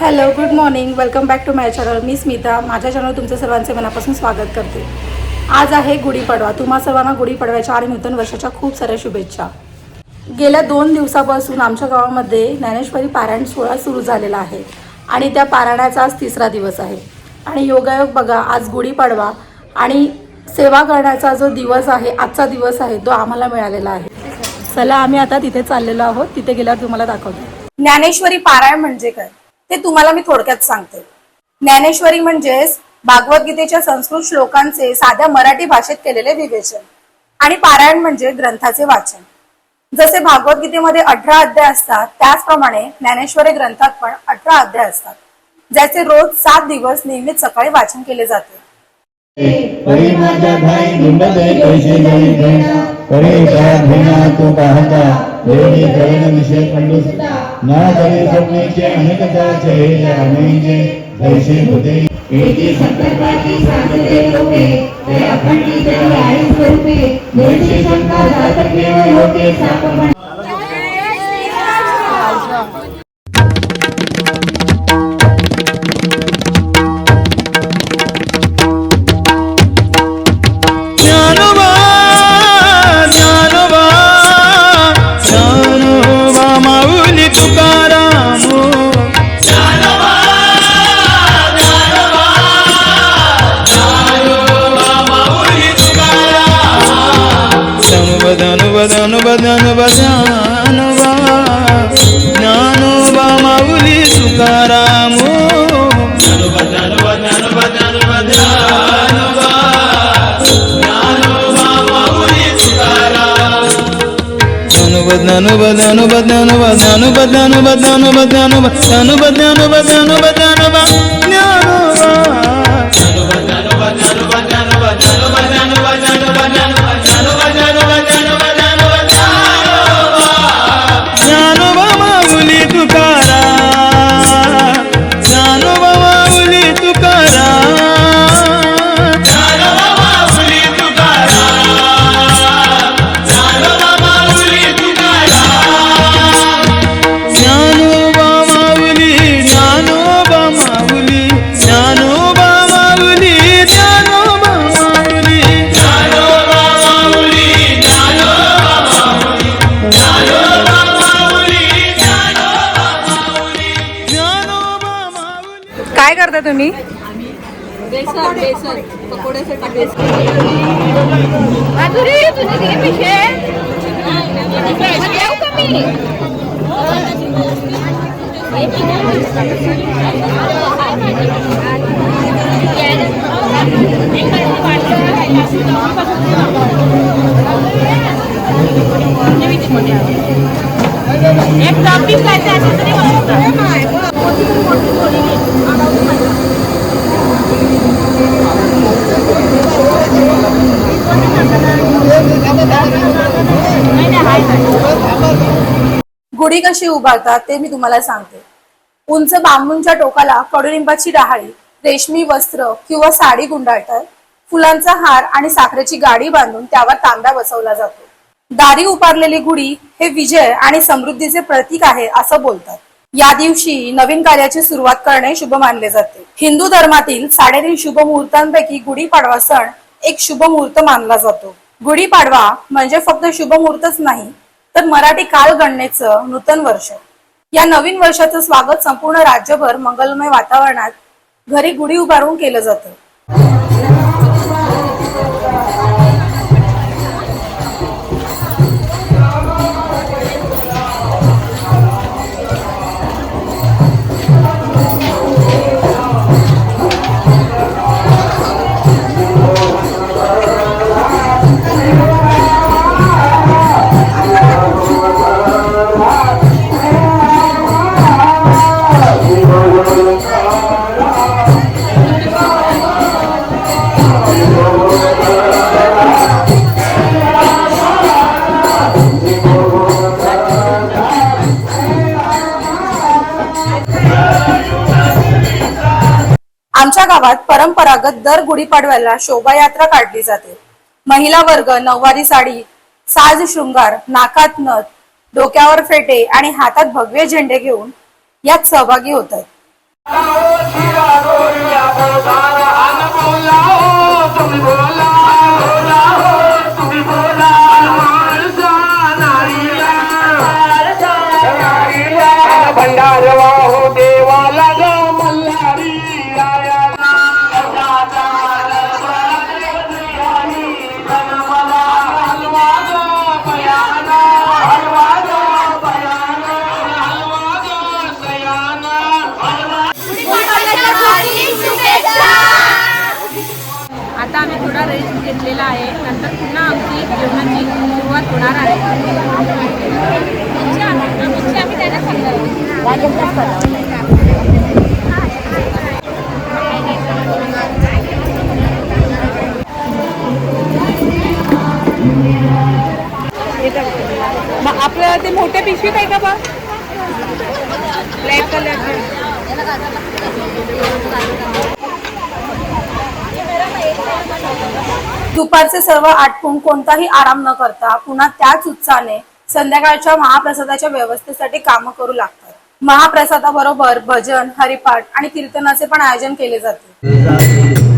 Hello good morning welcome back to my channel मी स्मिता. माझ्या channel तुमचं सर्वांचे मनापासून स्वागत करते. आज आहे गुढीपाडवा तुम्हा सर्वांना गुढीपाडव्याच्या आणि नूतन वर्षाच्या खूप साऱ्या शुभेच्छा. गेल्या दोन दिवसापासून आमच्या गावामध्ये ज्ञानेश्वरी पारायण सोहळा सुरू झालेला आहे आणि त्या पारायणाचा आज तिसरा दिवस आहे. आणि योगायोग बघा आज गुढीपाडवा आणि सेवा करण्याचा जो दिवस आहे आजचा दिवस आहे तो आम्हाला मिळालेला आहे. चला आम्ही आता तिथे चाललेलो आहोत. तिथे गेल्यावर तुम्हाला दाखवतो. ज्ञानेश्वरी पारायण म्हणजे काय? ते तुम्हाला मी थोडक्यात सांगते. ज्ञानेश्वरी म्हणजेच भागवतगीतेच्या संस्कृत श्लोकांचे साध्या मराठी भाषेत केलेले विवेचन आणि पारायण म्हणजे ग्रंथाचे वाचन. जसे भागवद्गीतेमध्ये अठरा अध्याय असतात त्याचप्रमाणे ज्ञानेश्वरी ग्रंथात पण अठरा अध्याय असतात ज्याचे रोज सात दिवस नियमित सकाळी वाचन केले जाते. परी ना करे जमण्याचे अनेक त्याचे अनेके जैसे होते एकी संकल्पाची सांगते लोके ते आपण स्वरूपे. जैसे शंका जात केवळ होते వదనువదానువా జ్ఞానోవా Mouli సుఖారాము బదను బదను బదను బదను బదను బదను బదను బదను బదను బదను బదను బదను cabeça. Madurito, ninguém não é o caminho? Ek tapis kaca sini mau apa? असेल कशी उभारतात ते मी तुम्हाला सांगते. उंच बांबूंच्या टोकाला कडुलिंबाची डहाळी रेशमी वस्त्र किंवा साडी गुंडाळतात. फुलांचा हार आणि साखरेची गाडी बांधून त्यावर तांब्या बसवला जातो. दारी उभारलेली गुढी हे विजय आणि समृद्धीचे प्रतीक आहे असं बोलतात. या दिवशी नवीन कार्याची सुरुवात करणे शुभ मानले जाते. हिंदू धर्मातील साडेतीन शुभ मुहूर्तांपैकी गुढीपाडवा सण एक शुभ मुहूर्त मानला जातो. गुढीपाडवा म्हणजे फक्त शुभ मुहूर्तच नाही तर मराठी कालगणनेचं नूतन वर्ष. या नवीन वर्षाचं स्वागत संपूर्ण राज्यभर मंगलमय वातावरणात घरी गुढी उभारून केलं जातं. गावात परंपरागत दर गुढीपाडव्याला शोभायात्रा काढली जाते. महिला वर्ग नऊवारी साडी साज शृंगार नाकात नथ डोक्यावर फेटे आणि हातात भगवे झेंडे घेऊन यात सहभागी होतात. आता जेवणाची सुरुवात होणार आहे. आम्ही त्यांना सांगणार आपलं ते मोठ्या पिशवीत आहे का बा? ब्लॅक कलर दुपारचे सर्व आटपून कोणताही आराम न करता पुन्हा त्याच उत्साहाने संध्याकाळच्या महाप्रसादाच्या व्यवस्थेसाठी कामं करू लागतात. महाप्रसादाबरोबर भजन हरिपाठ आणि कीर्तनाचे पण आयोजन केले जाते.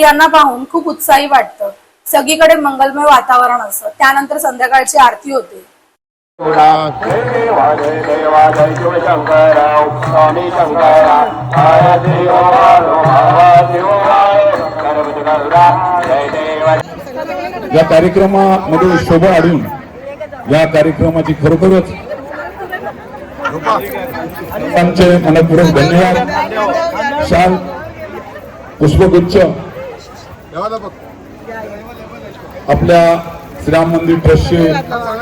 स्त्रियांना पाहून खूप उत्साही वाटतं. सगळीकडे मंगलमय वातावरण असतं. त्यानंतर संध्याकाळची आरती होते. या कार्यक्रमामध्ये शोभा अडून या कार्यक्रमाची खरोखरच आमचे मनपूर्वक धन्यवाद. शाल पुष्पगुच्छ आपल्या श्रीराम मंदिर ट्रस्टचे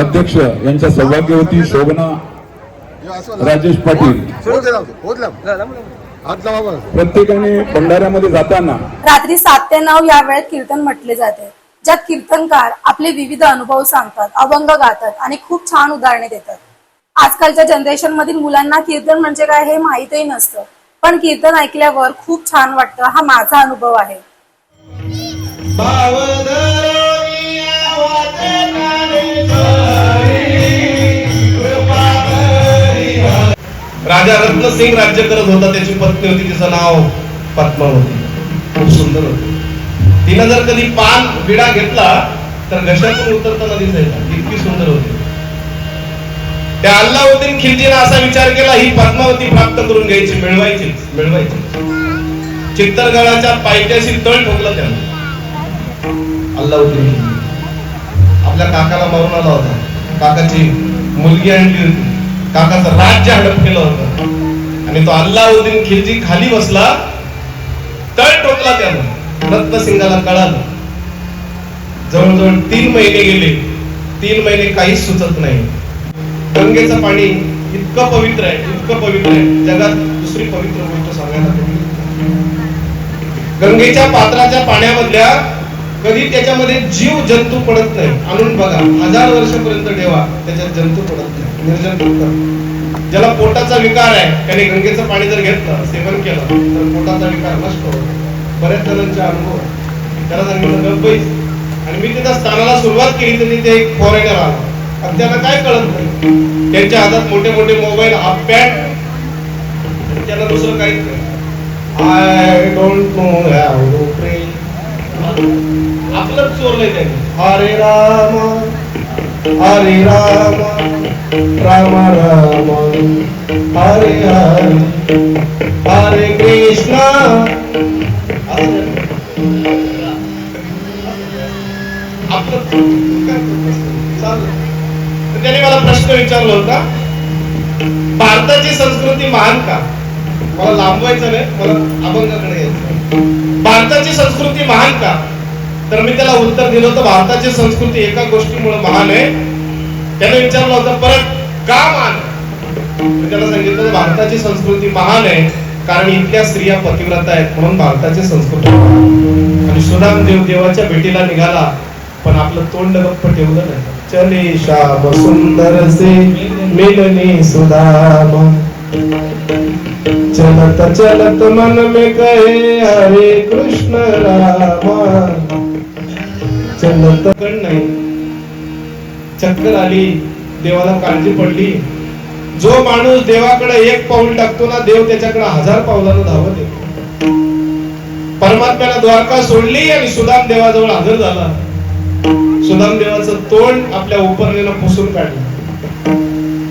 अध्यक्ष यांच्या सौभाग्यवती शोभना राजेश पाटील. प्रत्येकाने भंडाऱ्यामध्ये जाताना रात्री सात ते नऊ या वेळेत कीर्तन म्हटले जाते. ज्यात कीर्तनकार आपले विविध अनुभव सांगतात अभंग गातात आणि खूप छान उदाहरणे देतात. आजकालच्या जनरेशन मधील मुलांना कीर्तन म्हणजे काय हे माहितही नसतं. पण कीर्तन ऐकल्यावर खूप छान वाटतं. हा माझा अनुभव आहे. राजा रत्नसिंग राज्य करत होता त्याची पत्नी होती तिचं नाव पद्मावती खूप सुंदर होती. तिनं जर कधी पान विडा घेतला तर घशातून उतरताना दिसायचा. इतकी सुंदर होती. त्या अल्लाउद्दीन खिलजीनं असा विचार केला ही पद्मावती प्राप्त करून घ्यायची मिळवायची मिळवायची चित्तरगडाच्या पायथ्याशी तळ ठोकला त्यानं. अल्लाउद्दीन. आपल्या काकाला मारून आला होता. काकाची मुलगी आणली होती. काकाचं राज्य हडप केलं होतं. आणि तो अल्लाउद्दीन खिलजी खाली बसला तळ ठोकला त्यानं. रत्नसिंगाला कळालं. जवळजवळ तीन महिने गेले. तीन महिने काहीच सुचत नाही. गंगेचं पाणी इतकं पवित्र आहे इतकं पवित्र आहे. जगात दुसरी पवित्र गोष्ट सांगायला गंगेच्या पात्राच्या पाण्यामधल्या कधी त्याच्यामध्ये जीव जंतू पडत नाही. आणून बघा हजार वर्षपर्यंत ठेवा त्याच्यात जंतू पडत नाही. निर्जंतुक ज्याला पोटाचा विकार आहे त्याने गंगेचं पाणी जर घेतलं सेवन केलं तर पोटाचा विकार नष्ट होतो. बऱ्याच जणांचे अनुभव त्याला त्याला सांगितलं गप्पईच आणि मी तिथं स्थानाला सुरुवात केली तर तिथे एक फॉरेनर आला. आणि त्यांना काय कळत नाही? त्यांच्या हातात मोठे मोठे मोबाईल हाफ पॅड त्यांना दुसरं काहीच नाही. डोंट नो हाऊ टू प्रे आपलं चोरलंय त्यांनी. हरे राम हरे राम राम राम. हरे हरे हरे कृष्णा. आपलं चाललं तर त्याने मला प्रश्न विचारला होता भारताची संस्कृती महान का? मला लांबवायचं नाही मला अभंगाकडे यायचं भारताची संस्कृती महान का? तर मी त्याला उत्तर दिलं होतं भारताची संस्कृती एका गोष्टीमुळे महान आहे. त्याने विचारलं होतं परत का महान? मी त्याला सांगितलं भारताची संस्कृती महान आहे कारण इतक्या स्त्रिया पतिव्रता आहेत म्हणून भारताची संस्कृती आणि सुदाम देव देवाच्या भेटीला निघाला पण आपलं तोंड गप्प ठेवलं नाही. चले श्याम सुंदर से मिलने सुदाम. चलत चलत मन में कहे हरे कृष्ण रामा. चलत कण नाही. चक्कर आली देवाला काळजी पडली. जो माणूस देवाकडे एक पाऊल टाकतो ना देव त्याच्याकडे हजार पावलानं धावत येतो. परमात्म्याला द्वारका सोडली आणि सुदाम देवाजवळ हजर झाला. सुदाम देवाचं तोंड आपल्या उपरणीनं पुसून काढलं.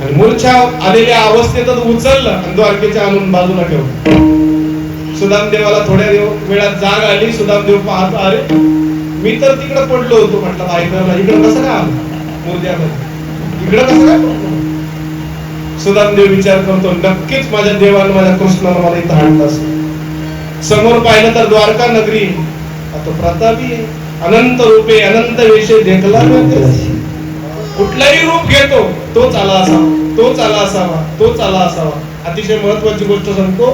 आणि मूर्छा आलेल्या अवस्थेतच उचललं आणि द्वारकेच्या आणून बाजूला ठेवलं. सुदाम देवाला थोड्या वेळात जाग आली. सुदाम देव पाहत अरे मी तर तिकडे पडलो होतो म्हटलं बायकाला इकडे कसं काय आलं? मुर्द्यामध्ये इकडे कसं काय सुदाम देव विचार करतो नक्कीच माझ्या देवानं माझ्या कृष्णानं मला इथं आणलं असेल. समोर पाहिलं तर द्वारका नगरी आता प्रतापी अनंत रूपे अनंत वेशे देखला. कुठलाही रूप घेतो तोच आला असावा तोच आला असावा तोच आला असावा. अतिशय महत्वाची गोष्ट सांगतो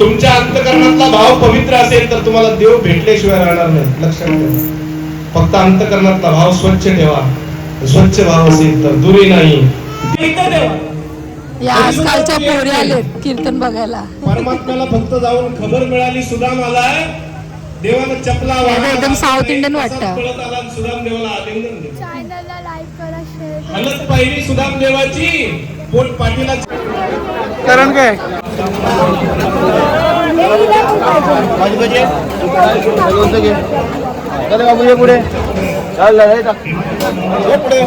तुमच्या अंतकरणातला भाव पवित्र असेल तर तुम्हाला देव भेटल्याशिवाय राहणार नाही लक्षात ठेवा. फक्त अंतकरणातला भाव स्वच्छ ठेवा. स्वच्छ भाव असेल तर दुरी नाही. आजकालच्या पोरी कीर्तन बघायला. परमात्म्याला फक्त जाऊन खबर मिळाली सुदाम आलाय. देवानं चपला वागा एकदम South Indian तसाच वाटतं. आला सुदाम देवाला आलिंगन दिलं चॅनलला लाईक करा शेअर हलत पाहिली सुदाम देवाची पोट पाठीला कारण काय पुढे चाल हे पुढे